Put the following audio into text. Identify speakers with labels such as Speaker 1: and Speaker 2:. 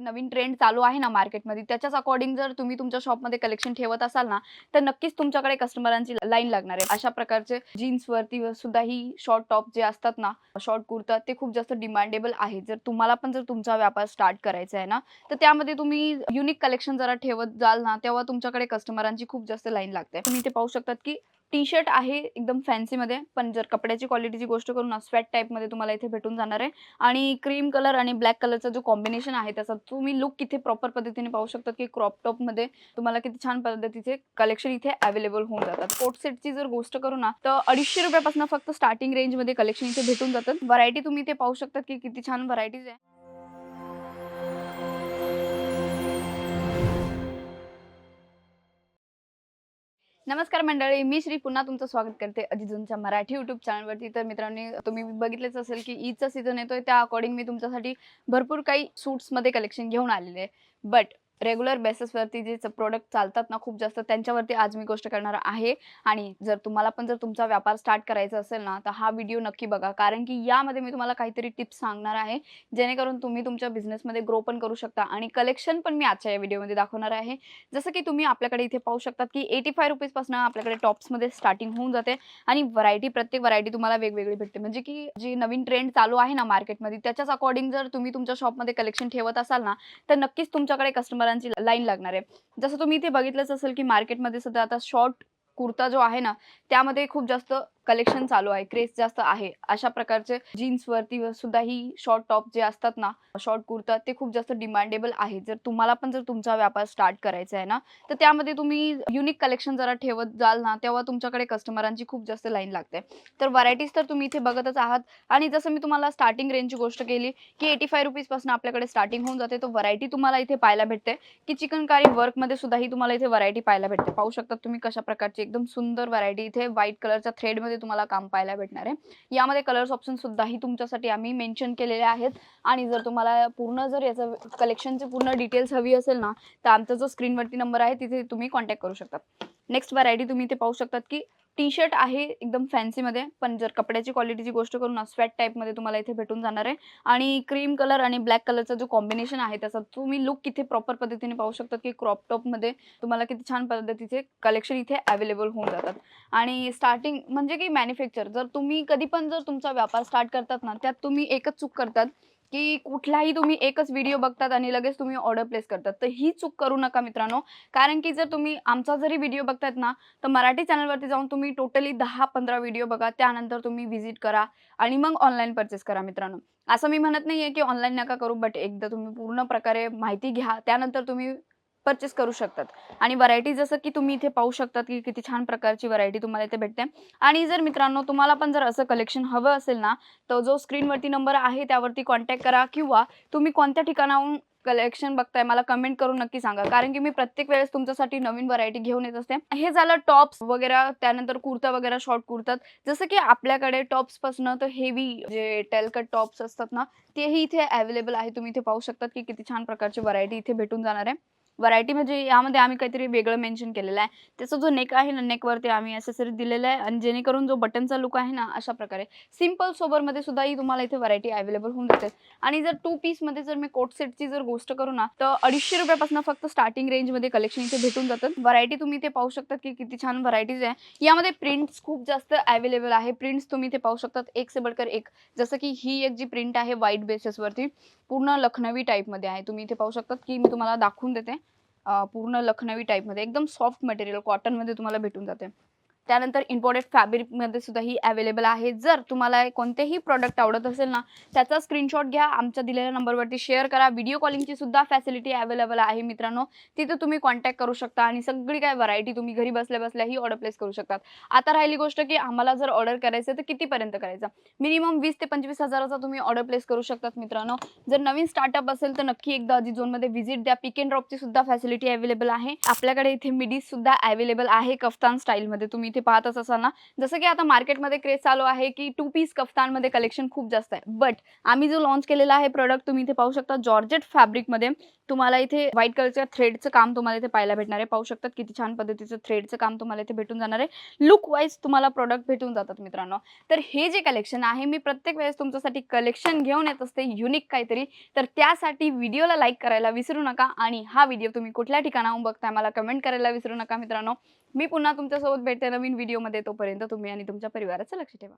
Speaker 1: नवीन trend चालू आहे ना मार्केटमध्ये त्याच्याच अकॉर्डिंग जर तुम्ही तुमच्या शॉपमध्ये कलेक्शन ठेवत असाल ना तर नक्कीच तुमच्याकडे कस्टमरांची लाईन लागणार आहे. अशा प्रकारचे जीन्स वरती सुद्धा ही शॉर्ट टॉप जे असतात ना शॉर्ट कुर्ता ते खूप जास्त डिमांडेबल आहे जर तुम्हाला पण जर तुमचा व्यापार स्टार्ट करायचा आहे ना तर त्यामध्ये तुम्ही युनिक कलेक्शन जरा ठेवत जाल ना तेव्हा तुमच्याकडे कस्टमरांची खूप जास्त लाईन लागते. तुम्ही ते पाहू शकतात की टी शर्ट आहे एकदम फॅन्सीमध्ये पण जर कपड्याची क्वालिटीची गोष्ट करू ना स्वेट टाईपमध्ये तुम्हाला इथे भेटून जाणार आहे. आणि क्रीम कलर आणि ब्लॅक कलरचा जो कॉम्बिनेशन आहे त्याचा तुम्ही लुक इथे प्रॉपर पद्धतीने पाहू शकता की क्रॉप टॉपमध्ये तुम्हाला किती छान पद्धतीचे कलेक्शन इथे अवेलेबल होऊन जातात. कोट सेटची जर गोष्ट करू ना तर अडीचशे रुपयापासून फक्त स्टार्टिंग रेंजमध्ये कलेक्शन इथे भेटून जातात. व्हरायटी तुम्ही इथे पाहू शकता की किती छान व्हरायटीज आहे. नमस्कार मंडळी मी श्री पुन्हा तुमचं स्वागत करते अजिजूनच्या मराठी युट्यूब चॅनलवरती तर मित्रांनी तुम्ही बघितलेच असेल की ईदचा सीझन येतोय त्या अकॉर्डिंग मी तुमच्यासाठी भरपूर काही सूट्समध्ये कलेक्शन घेऊन आलेले आहे. बट रेग्युलर बेसिसवरती जे प्रोडक्ट चालतात ना खूप जास्त त्यांच्यावरती आज मी गोष्ट करणार आहे. आणि जर तुम्हाला पण जर तुमचा व्यापार स्टार्ट करायचा असेल ना तर हा व्हिडिओ नक्की बघा. कारण की यामध्ये मी तुम्हाला काहीतरी टिप्स सांगणार आहे. जेणेकरून तुम्ही तुमच्या बिझनेसमध्ये ग्रो पण करू शकता. आणि कलेक्शन पण मी आजच्या या व्हिडिओमध्ये दाखवणार आहे. जसं की तुम्ही आपल्याकडे इथे पाहू शकतात की एटी फाय रुपीजपासून आपल्याकडे टॉप्समध्ये स्टार्टिंग होऊन जाते. आणि व्हरायटी प्रत्येक व्हरायटी तुम्हाला वेगवेगळी भेटते. म्हणजे की जी नवीन ट्रेंड चालू आहे ना मार्केटमध्ये त्याच्याच अकॉर्डिंग जर तुम्ही तुमच्या शॉपमध्ये कलेक्शन ठेवत असाल ना तर नक्कीच तुमच्याकडे कस्टमर कस्टमरांची लाईन लागणार आहे. जसं तुम्ही इथे बघितलंच असेल की मार्केटमध्ये सध्या आता शॉर्ट कुर्ता जो आहे ना त्यामध्ये खूप जास्त कलेक्शन चालू आहे. क्रेज जास्त आहे. अशा प्रकारचे जीन्स वरती सुद्धा ही शॉर्ट टॉप जे असतात ना शॉर्ट कुर्ता ते खूप जास्त डिमांडेबल आहे जर तुम्हाला पण जर तुमचा व्यापार स्टार्ट करायचा आहे ना तर त्यामध्ये तुम्ही युनिक कलेक्शन जरा ठेवत जाल ना तेव्हा तुमच्याकडे कस्टमरांची खूप जास्त लाईन लागते. तर व्हरायटीज तर तुम्ही इथे बघतच आहात. आणि जसं मी तुम्हाला स्टार्टिंग रेंजची गोष्ट केली की एटी फाय रुपीजपासून आपल्याकडे स्टार्टिंग होऊन जाते. तर व्हरायटी तुम्हाला इथे पाहायला भेटते. की चिकनकारी वर्कमध्ये सुद्धा ही तुम्हाला इथे व्हरायटी पाहायला भेटते. पाहू शकतात तुम्ही कशा प्रकारची एकदम सुंदर व्हरायटी इथे व्हाईट कलरच्या थ्रेडमध्ये तुम्हाला काम पाहायला भेटणार आहे. यामध्ये कलर्स ऑप्शन सुद्धाही तुमच्यासाठी आम्ही मेन्शन केलेले आहेत. आणि जर तुम्हाला पूर्ण जर याचं कलेक्शनचे पूर्ण डिटेल्स हवी असेल ना तर आमचा जो स्क्रीनवरती नंबर आहे तिथे तुम्ही कॉन्टॅक्ट करू शकता. नेक्स्ट व्हरायटी तुम्ही इथे पाहू शकतात की टी शर्ट आहे एकदम फॅन्सीमध्ये पण जर कपड्याची क्वालिटीची गोष्ट करू ना स्वेट टाईपमध्ये तुम्हाला इथे भेटून जाणार आहे. आणि क्रीम कलर आणि ब्लॅक कलरचा जो कॉम्बिनेशन आहे त्याचा तुम्ही लुक इथे प्रॉपर पद्धतीने पाहू शकता की क्रॉप टॉपमध्ये तुम्हाला किती छान पद्धतीचे कलेक्शन इथे अवेलेबल होऊन जातात. आणि स्टार्टिंग म्हणजे की मॅन्युफॅक्चर जर तुम्ही कधी पण जर तुमचा व्यापार स्टार्ट करतात ना त्यात तुम्ही एकच चूक करतात की कुठलाही तुम्ही एकच व्हिडिओ बघतात आणि लगेच तुम्ही ऑर्डर प्लेस करतात. तर ही चूक करू नका मित्रांनो. कारण की जर तुम्ही आमचा जरी व्हिडिओ बघतात ना तर मराठी चॅनलवरती जाऊन तुम्ही टोटली दहा पंधरा व्हिडिओ बघा. त्यानंतर तुम्ही व्हिजिट करा आणि मग ऑनलाईन परचेस करा मित्रांनो. असं मी म्हणत नाही आहे की ऑनलाईन नका करू बट एकदा तुम्ही पूर्ण प्रकारे माहिती घ्या. त्यानंतर तुम्ही परचेस करू शकतात. आणि व्हरायटी जसं की तुम्ही इथे पाहू शकतात की किती छान प्रकारची व्हरायटी तुम्हाला इथे भेटते. आणि जर मित्रांनो तुम्हाला पण जर असं कलेक्शन हवं असेल ना तर जो स्क्रीनवरती नंबर आहे त्यावरती कॉन्टॅक्ट करा किंवा तुम्ही कोणत्या ठिकाणाहून कलेक्शन बघताय मला कमेंट करून नक्की सांगा. कारण की मी प्रत्येक वेळेस तुमच्यासाठी नवीन व्हरायटी घेऊन येत असते. हे झालं टॉप्स वगैरे त्यानंतर कुर्ता वगैरे शॉर्ट कुर्तात जसं की आपल्याकडे टॉप्सपासून तर हेवी जे टेलकट टॉप्स असतात ना तेही इथे अवेलेबल आहे. तुम्ही इथे पाहू शकतात की किती छान प्रकारची व्हरायटी इथे भेटून जाणार आहे. व्हरायटी म्हणजे यामध्ये आम्ही काहीतरी वेगळं मेन्शन केलेलं आहे. त्याचा जो नेक आहे ना नेकवरती आम्ही ॲसेसरी दिलेलं आहे आणि जेणेकरून जो बटनचा लुक आहे ना अशा प्रकारे. सिंपल सोबरमध्ये सुद्धा ही तुम्हाला इथे व्हरायटी अवेलेबल होऊन जाते. आणि जर टू पीसमध्ये जर मी कोट सेटची जर गोष्ट करू ना तर अडीचशे रुपयापासून फक्त स्टार्टिंग रेंजमध्ये कलेक्शन इथे भेटून जातात. व्हरायटी तुम्ही इथे पाहू शकतात की किती छान व्हरायटीज आहे. यामध्ये प्रिंट्स खूप जास्त अवेलेबल आहे. प्रिंट्स तुम्ही इथे पाहू शकतात. एक से बडकर एक. जसं की ही एक जी प्रिंट आहे व्हाईट बेसेसवरती पूर्ण लखनवी टाईपमध्ये आहे. तुम्ही इथे पाहू शकतात की मी तुम्हाला दाखवून देते. पूर्ण लखनवी टाईपमध्ये एकदम सॉफ्ट मटेरियल कॉटनमध्ये तुम्हाला भेटून जाते. त्यानंतर इम्पोर्टेड फॅब्रिकमध्ये सुद्धा ही अवेलेबल आहे. जर तुम्हाला कोणतेही प्रॉडक्ट आवडत असेल ना त्याचा स्क्रीनशॉट घ्या. आमच्या दिलेल्या नंबरवरती शेअर करा. व्हिडिओ कॉलिंगची सुद्धा फॅसिलिटी अवेलेबल आहे मित्रांनो. तिथे तुम्ही कॉन्टॅक्ट करू शकता आणि सगळी काय व्हरायटी तुम्ही घरी बसल्या बसल्या ही ऑर्डर प्लेस करू शकतात. आता राहिली गोष्ट की आम्हाला जर ऑर्डर करायचं तर कितीपर्यंत करायचं? मिनिमम वीस ते पंचवीस हजाराचा तुम्ही ऑर्डर प्लेस करू शकतात मित्रांनो. जर नवीन स्टार्टअप असेल तर नक्की एकदा अजी झोनमध्ये व्हिजिट द्या. पिक अँड ड्रॉपची सुद्धा फॅसिलिटी अवेलेबल आहे. आपल्याकडे इथे मिडीज सुद्धा अवेलेबल आहे कफ्तान स्टाईलमध्ये तुम्ही इथे इथे पाहतच असाल ना. जसं की आता मार्केटमध्ये क्रेज चालू आहे की टू पीस कफ्तानमध्ये कलेक्शन खूप जास्त आहे. बट आम्ही जो लॉन्च केलेला आहे प्रोडक्ट तुम्ही इथे पाहू शकता जॉर्जेट फॅब्रिकमध्ये तुम्हाला इथे व्हाईट कलरच्या थ्रेडचं काम तुम्हाला इथे पाहायला भेटणार आहे. पाहू शकतात किती छान पद्धतीचं थ्रेडचं काम तुम्हाला इथे भेटून जाणार आहे. लुक वाईज तुम्हाला प्रोडक्ट भेटून जातात मित्रांनो. तर हे जे कलेक्शन आहे मी प्रत्येक वेळेस तुमच्यासाठी कलेक्शन घेऊन येत असते युनिक काहीतरी. तर त्यासाठी व्हिडिओला लाईक करायला विसरू नका आणि हा व्हिडिओ तुम्ही कुठल्या ठिकाणाहून बघताय मला कमेंट करायला विसरू नका मित्रांनो. मी पुन्हा तुमच्यासोबत भेटते नवीन व्हिडिओमध्ये तोपर्यंत तुम्ही आणि तुमच्या परिवाराचं लक्ष ठेवा.